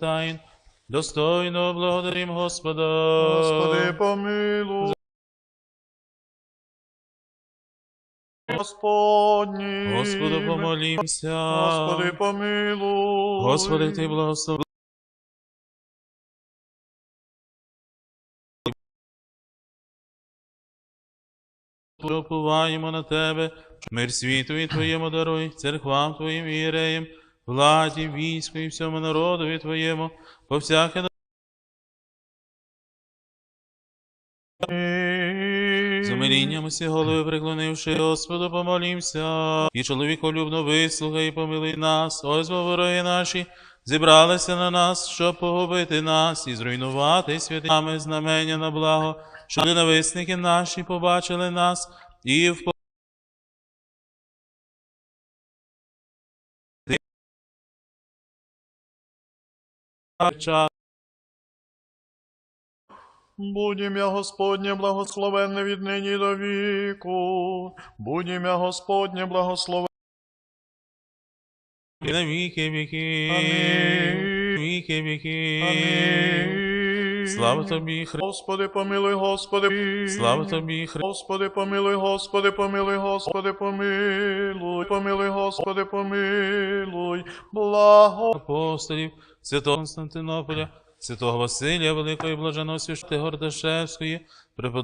тайн. Достойно благодарим Господа. Господи, помилуй. Господні. Господу помолімся. Господи, помилуй. Господи, Ти благослови. Уповаємо на Тебе, мир світу і Твоєму даруй, церквам Твоїм і єреям, владі, війську і всьому народові Твоєму, по всяке з умилінням усі голови приклонивши, Господу помолімся. І чоловіколюбно вислухай і помилуй нас, бо вороги наші зібралися на нас, щоб погубити нас і зруйнувати святими знамення на благо, щоб ненависники наші побачили нас і в час Будь ім'я Господнє благословенне від нині до віку. Будь ім'я Господнє благословенне. на віки віки. Амінь. Віки віки. Амінь. Слава тобі, Хри... Господи, помилуй, Господи. Слава тобі, Хри... Господи, помилуй, Господи, помилуй, Господи, помилуй, помилуй, Господи, помилуй, благо. апостолів, святого Константинополя, святого Василія Великої Блаженого Свящти Гордашевської, преподобного